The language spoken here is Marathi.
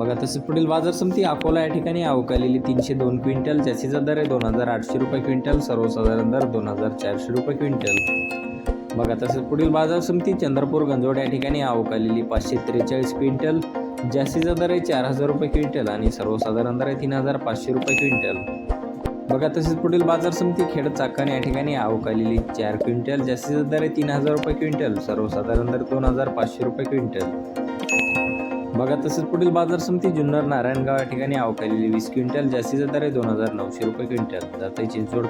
बघा तसेच पुढील बाजार समिती अकोला या ठिकाणी अवकालेली तीनशे दोन क्विंटल जास्तीचा दर आहे दोन हजार आठशे रुपये क्विंटल सर्वसाधारण दर दोन हजार चारशे रुपये क्विंटल. बघा तसेच पुढील बाजार समिती चंद्रपूर गंजोड या ठिकाणी अवकालेली पाचशे त्रेचाळीस क्विंटल जास्तीचा दर आहे चार हजार रुपये क्विंटल आणि सर्वसाधारण दर आहे तीन हजार पाचशे रुपये क्विंटल. बघा तसेच पुढील बाजार समिती खेड चाकण या ठिकाणी अवकालेली चार क्विंटल जास्तीचा दर आहे तीन हजार रुपये क्विंटल सर्वसाधारण दर दोन हजार पाचशे रुपये क्विंटल. बघा तसेच पुढील बाजार समिती जुन्नर नारायणगाव या ठिकाणी अवकालेली वीस क्विंटल जास्तीचा दर आहे दोन हजार नऊशे रुपये क्विंटल. जाते चिंचवड